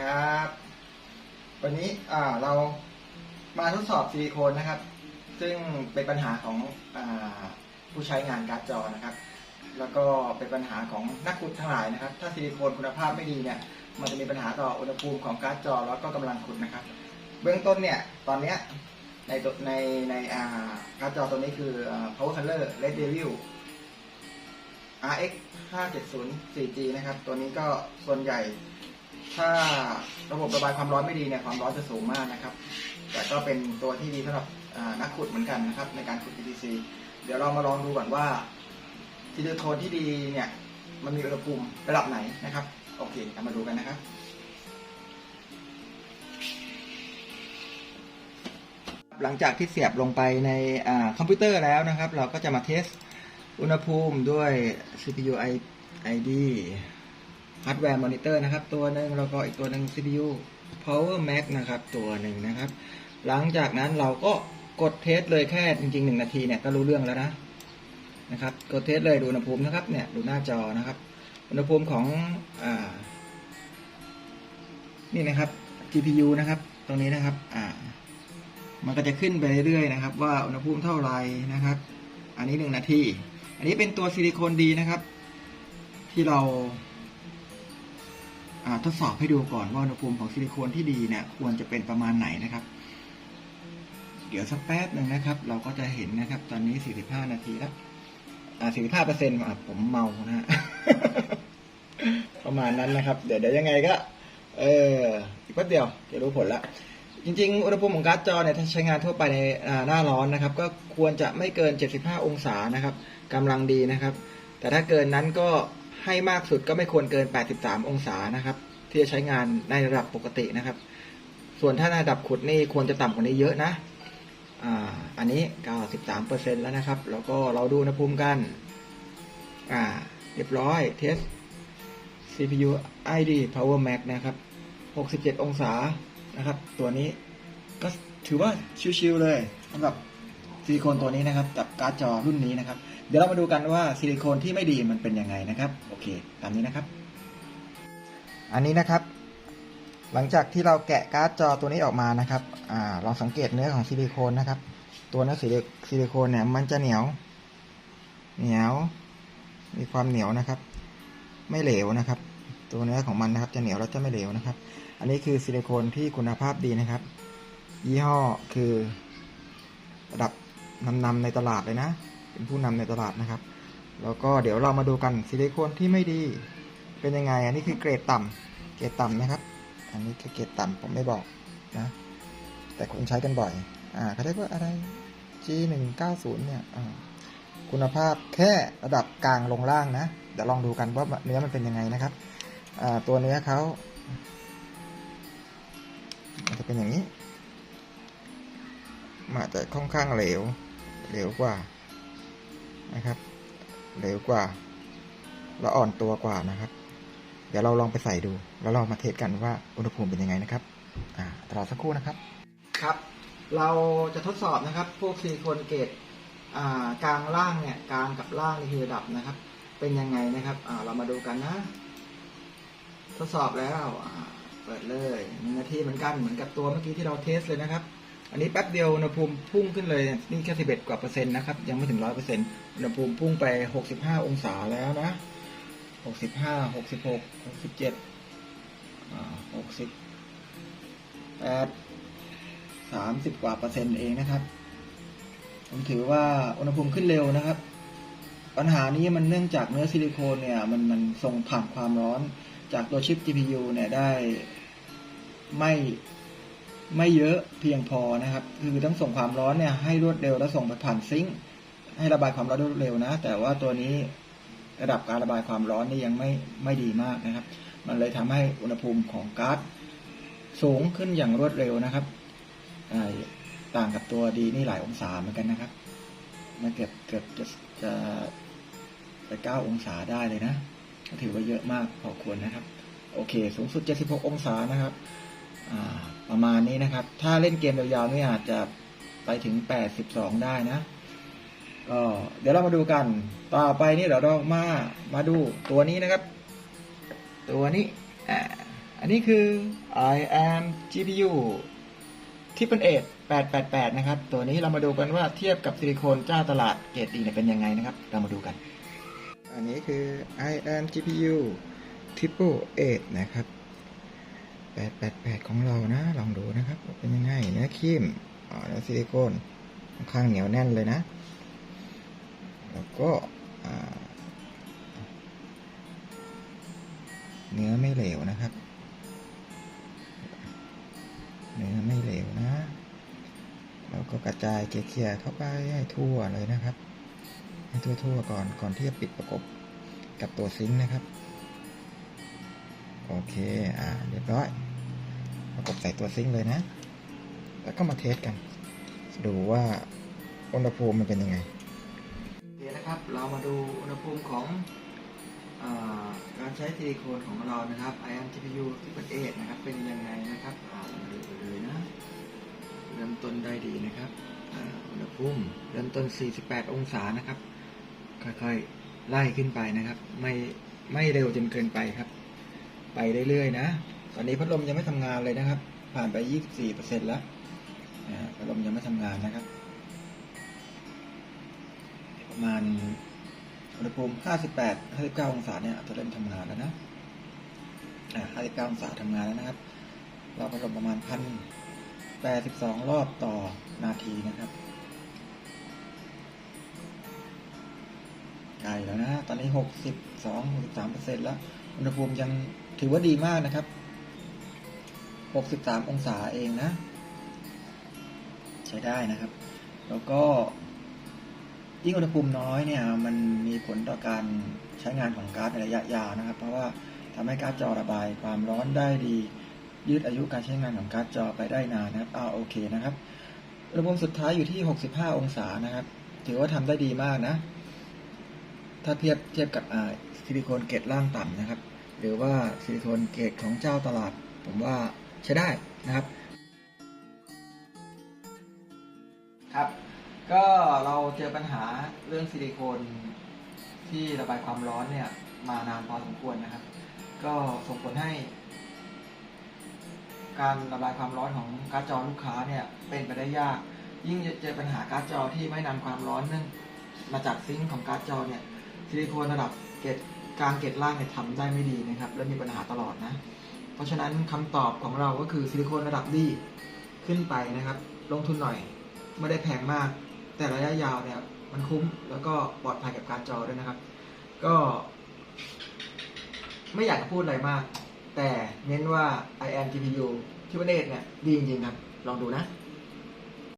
ครับ วันนี้อ่าเรามาทดสอบซิลิโคนนะครับ ซึ่งเป็นปัญหาของอาผู้ใช้งานการ์ดจอนะครับ แล้วก็เป็นปัญหาของนักขุดทั้งหลายนะครับ ถ้าซิลิโคนคุณภาพไม่ดีเนี่ย มันจะมีปัญหาต่ออุณหภูมิของการ์ดจอแล้วก็กำลังขุดนะครับ เบื้องต้นเนี่ย ตอนเนี้ยในในในอ่าการ์ดจอตัวนี้คืออ่า power color red devil RX 570 4G นะครับ ตัวนี้ก็ส่วนใหญ่ ถ้าระบบระบายความร้อนไม่ดีเนี่ยความร้อนจะสูงมากนะครับ แต่ก็เป็นตัวที่ดีสำหรับนักขุดเหมือนกันนะครับ ในการขุด PVC เดี๋ยวเรามาลองดูก่อนว่าซิลิโคนที่ดีเนี่ยมันมีอุณหภูมิระดับไหนนะครับ โอเคเามาดูกันนะครับหลังจากที่เสียบลงไปในอคอมพิวเตอร์แล้วนะครับ เราก็จะมาเทสอุณหภูมิด้วย CPU ID ฮาร์ดแวร์มอนิเตอร์นะครับ ตัวหนึ่งแล้วก็อีกตัวหนึ่ง CPU Power Mac นะครับ ตัวหนึ่งนะครับ หลังจากนั้นเราก็กดเทสเลยแค่จริงๆหนึ่งนาทีเนี่ยก็รู้เรื่องแล้วนะนะครับกดเทสเลยดูอุณหภูมินะครับเนี่ยดูหน้าจอนะครับ อุณหภูมิของอนี่นะครับ GPU นะครับ ตรงนี้นะครับอ่ามันก็จะขึ้นไปเรื่อยๆนะครับ ว่าอุณหภูมิเท่าไหร่นะครับ อันนี้หนึ่งนาที อันนี้เป็นตัวซิลิโคนดีนะครับ ที่เรา ทดสอบให้ดูก่อนว่าอุณหภูมิของซิลิโคนที่ดีเนี่ยควรจะเป็นประมาณไหนนะครับ เดี๋ยวสักแป๊บหนึ่งนะครับ เราก็จะเห็นนะครับ ตอนนี้ 45 นาทีแล้วอ่า45เปอร์เซ็นต์ผมเมานะฮะประมาณนั้นนะครับ เดี๋ยวเดี๋ยวยังไงก็ เอออีกแป๊บเดียวจะรู้ผลละจริงๆ อุณหภูมิของการ์ดจอเนี่ยถ้าใช้งานทั่วไปในอ่าหน้าร้อนนะครับ ก็ควรจะไม่เกิน 75 องศานะครับกำลังดีนะครับ แต่ถ้าเกินนั้นก็ ให้มากสุดก็ไม่ควรเกิน 83 องศานะครับ ที่จะใช้งานในระดับปกตินะครับ ส่วนถ้าในระดับขุดนี่ควรจะต่ำกว่านี้เยอะนะอ่าอันนี้ 93%แล้วนะครับ แล้วก็เราดูอุณหภูมิกัน อ่า เรียบร้อยเทส CPU ID Power Mac นะครับ 67 องศานะครับ ตัวนี้ก็ถือว่าชิวๆเลยสำหรับซิลิโคนตัวนี้นะครับกับการ์ดจอรุ่นนี้นะครับ เดี๋ยวเรามาดูกันว่าซิลิโคนที่ไม่ดีมันเป็นยังไงนะครับโอเคตามนี้นะครับ อันนี้นะครับ หลังจากที่เราแกะการ์ดจอตัวนี้ออกมานะครับอ่าลองสังเกตเนื้อของซิลิโคนนะครับ ตัวเนื้อซิลิโคนเนี่ยมันจะเหนียว เหนียว มีความเหนียวนะครับ ไม่เหลวนะครับ ตัวเนื้อของมันนะครับจะเหนียวแล้วจะไม่เหลวนะครับ อันนี้คือซิลิโคนที่คุณภาพดีนะครับ ยี่ห้อคือระดับนำๆในตลาดเลยนะ เป็นผู้นำในตลาดนะครับ แล้วก็เดี๋ยวเรามาดูกันซิลิโคนที่ไม่ดีเป็นยังไง อันนี้คือเกรดต่ำเกรดต่ำนะครับ อันนี้คือเกรดต่ำผมไม่บอกนะ แต่คนใช้กันบ่อย อ่าเขาเรียกว่าอะไร G 1 9 0 เนี่ยอ่าคุณภาพแค่ระดับกลางลงล่างนะ เดี๋ยวลองดูกันว่าเนื้อมันเป็นยังไงนะครับ ตัวเนื้อเขามันจะเป็นอย่างนี้มันอาจจะค่อนข้างเหลว เหลวกว่า นะครับเหลวกว่า แล้วอ่อนตัวกว่านะครับ เดี๋ยวเราลองไปใส่ดู แล้วเรามาเทสกันว่าอุณหภูมิเป็นยังไงนะครับอ่ารอสักครู่นะครับ ครับ เราจะทดสอบนะครับ พวกซิลิโคนเกตอ่ากลางล่างเนี่ยกลางกับล่างนี่คือระดับนะครับ เป็นยังไงนะครับอ่าเรามาดูกันนะ ทดสอบแล้วอ่าเปิดเลยหนึ่งนาทีเหมือนกันเหมือนกับตัวเมื่อกี้ที่เราเทสเลยนะครับ อันนี้แป๊บเดียวอุณหภูมิพุ่งขึ้นเลยนี่แค่สิบเอ็ดกว่าเปอร์เซ็นต์นะครับ ยังไม่ถึงร้อยเปอร์เซ็นต์อุณหภูมิพุ่งไปหกสิบห้าองศาแล้วนะหกสิบห้าหกสิบหกหกสิบเจ็ดหกสิบแปดสามสิบกว่าเปอร์เซ็นต์เองนะครับผมถือว่าอุณหภูมิขึ้นเร็วนะครับ ปัญหานี้มันเนื่องจากเนื้อซิลิโคนเนี่ยมันมันส่งผ่านความร้อนจากตัวชิป GPU เนี่ยได้ไม่ ไม่เยอะเพียงพอนะครับ คือต้องส่งความร้อนเนี่ยให้รวดเร็วแล้วส่งไปผ่านซิงค์ให้ระบายความร้อนรวดเร็วนะ แต่ว่าตัวนี้ระดับการระบายความร้อนนี่ยังไม่ไม่ดีมากนะครับ มันเลยทำให้อุณหภูมิของก๊าซสูงขึ้นอย่างรวดเร็วนะครับต่างกับตัวดีนี่หลายองศาเหมือนกันนะครับมันเกือบเกือบจะจะไปเก้าองศาได้เลยนะก็ถือว่าเยอะมากพอควรนะครับ โอเค สูงสุด 76 องศานะครับ ประมาณนี้นะครับ ถ้าเล่นเกมยาวๆนี่อาจจะไปถึง 82 ได้นะก็เดี๋ยวเรามาดูกัน ต่อไปนี่เดี๋ยวเรามามาดูตัวนี้นะครับ ตัวนี้อันนี้คือ I am GPU ที่เป็นเอ็ด888 นะครับ ตัวนี้เรามาดูกันว่าเทียบกับซิลิโคนเจ้าตลาดเกรดดีเนี่ยเป็นยังไงนะครับ เรามาดูกัน อันนี้คือ I am GPU Triple 8นะครับ 888 ของเรานะ ลองดูนะครับ เป็นยังไงเนื้อครีมอ๋อเนื้อซิลิโคนค่อนข้างเหนียวแน่นเลยนะ แล้วก็เนื้อไม่เหลวนะครับ เนื้อไม่เหลวนะ แล้วก็กระจายเกลี่ยเข้าไปให้ทั่วเลยนะครับ ให้ทั่วๆก่อนก่อนที่จะปิดประกบกับตัวซิงค์นะครับ โอเค อ่า เรียบร้อย ประกบใส่ตัวซิงค์เลยนะ แล้วก็มาเทสกัน ดูว่าอุณหภูมิมันเป็นยังไงโอเคนะครับ เรามาดูอุณหภูมิของอาการใช้ซิลิโคนของเรานะครับ IM GPU ที่เป็นเอนะครับ เป็นยังไงนะครับอ่าเรามาดูกันเลยนะ เริ่มต้นได้ดีนะครับอุณหภูมิเริ่มต้น 48 องศานะครับ ค่อยๆ ไล่ขึ้นไปนะครับ ไม่ไม่เร็วจนเกินไปครับ ไปเรื่อยๆนะ ตอนนี้พัดลมยังไม่ทำงานเลยนะครับ ผ่านไป 24%แล้วพัดลมยังไม่ทำงานนะครับ ประมาณอุณหภูมิ 58 59 องศาเนี่ยจะเริ่มทำงานแล้วนะอ่า59 องศาทำงานแล้วนะครับ เราพัดลมประมาณพัน82 รอบต่อนาทีนะครับใกล้แล้วนะ ตอนนี้ 62 63แล้ว อุณหภูมิยังถือว่าดีมากนะครับ 63 องศาเองนะ ใช้ได้นะครับ แล้วก็ยิ่งอุณหภูมิน้อยเนี่ยมันมีผลต่อการใช้งานของก๊าร์ดในระยะยาวนะครับ เพราะว่าทำให้ก๊าร์ดจอระบายความร้อนได้ดี ยืดอายุการใช้งานของก๊าร์ดจอไปได้นานนะครับอ่าโอเคนะครับอุณหภูมิสุดท้ายอยู่ที่ 65 องศานะครับ ถือว่าทำได้ดีมากนะ ถ้าเทียบเทียบกับอ่าซิลิโคนเกรดล่างต่ำนะครับ หรือว่าซิลิโคนเกรดของเจ้าตลาด ผมว่า ใช้ได้นะครับ ครับ ก็เราเจอปัญหาเรื่องซิลิโคนที่ระบายความร้อนเนี่ย มานานพอสมควรนะครับ ก็ส่งผลให้ การระบายความร้อนของการ์ดจอลูกค้าเนี่ยเป็นไปได้ยาก ยิ่งจะเจอปัญหาการ์ดจอที่ไม่นำความร้อนเนื่องมาจากซิงค์ของการ์ดจอเนี่ยซิลิโคนระดับเกรดกลางเกรดล่างเนี่ยทำได้ไม่ดีนะครับ และมีปัญหาตลอดนะ ราะฉะนั้นคำตอบของเราก็คือซิลิโคนระดับดีขึ้นไปนะครับ ลงทุนหน่อยไม่ได้แพงมาก แต่ระยะยาวเนี่ยมันคุ้มแล้วก็ปลอดภัยกับการจอด้วยนะครับ ก็ ไม่อยากจะพูดอะไรมาก แต่เน้นว่า i am GPU ที่ประเทศเนี่ยดีจริงๆครับ ลองดูนะ